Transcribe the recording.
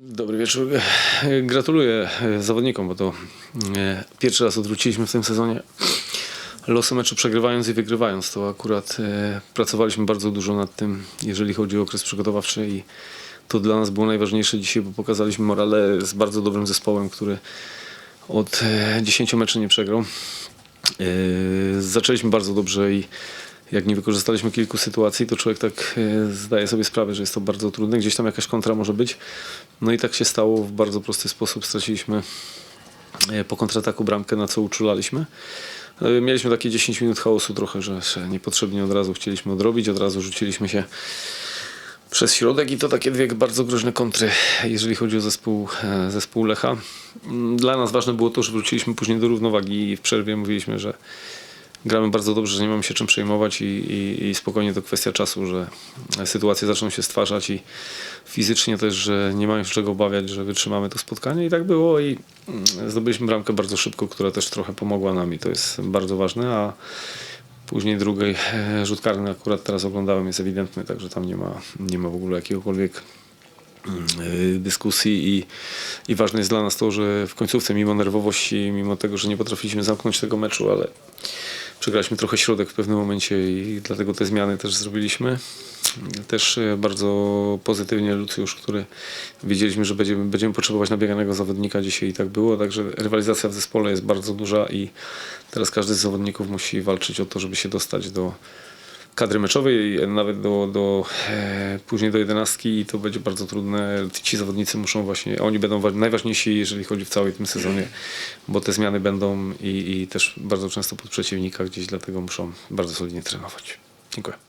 Dobry wieczór. Gratuluję e, zawodnikom, bo to e, pierwszy raz odwróciliśmy w tym sezonie losy meczu przegrywając i wygrywając. To akurat e, pracowaliśmy bardzo dużo nad tym, jeżeli chodzi o okres przygotowawczy i to dla nas było najważniejsze dzisiaj, bo pokazaliśmy morale z bardzo dobrym zespołem, który od e, 10 meczy nie przegrał. Zaczęliśmy bardzo dobrze i jak nie wykorzystaliśmy kilku sytuacji, to człowiek tak e, zdaje sobie sprawę, że jest to bardzo trudne. Gdzieś tam jakaś kontra może być. No i tak się stało w bardzo prosty sposób. Straciliśmy e, po kontrataku bramkę, na co uczulaliśmy. E, Mieliśmy takie 10 minut chaosu trochę, że, niepotrzebnie od razu chcieliśmy odrobić, od razu rzuciliśmy się przez środek i to takie dwie bardzo groźne kontry, jeżeli chodzi o zespół, zespół Lecha. Mm, Dla nas ważne było to, że wróciliśmy później do równowagi i w przerwie mówiliśmy, że gramy bardzo dobrze, że nie mamy się czym przejmować i, i, i spokojnie to kwestia czasu, że sytuacje zaczną się stwarzać i fizycznie też, że nie mamy się czego obawiać, że wytrzymamy to spotkanie. I tak było i mm, zdobyliśmy bramkę bardzo szybko, która też trochę pomogła nam i to jest bardzo ważne, a później drugiej e, rzut karny akurat teraz oglądałem jest ewidentny, także tam nie ma, nie ma w ogóle jakiegokolwiek y, dyskusji. I, i ważne jest dla nas to, że w końcówce mimo nerwowości, mimo tego, że nie potrafiliśmy zamknąć tego meczu, ale przegraliśmy trochę środek w pewnym momencie i dlatego te zmiany też zrobiliśmy. Też e, bardzo pozytywnie Lucjusz, który wiedzieliśmy, że będziemy, będziemy potrzebować nabieganego zawodnika dzisiaj i tak było, także rywalizacja w zespole jest bardzo duża i teraz każdy z zawodników musi walczyć o to, żeby się dostać do kadry meczowej, nawet do, do e, później do jedenastki i to będzie bardzo trudne. Ci zawodnicy muszą właśnie, oni będą wa- najważniejsi, jeżeli chodzi w całej tym sezonie, bo te zmiany będą i, i też bardzo często pod przeciwnika gdzieś, dlatego muszą bardzo solidnie trenować. Dziękuję.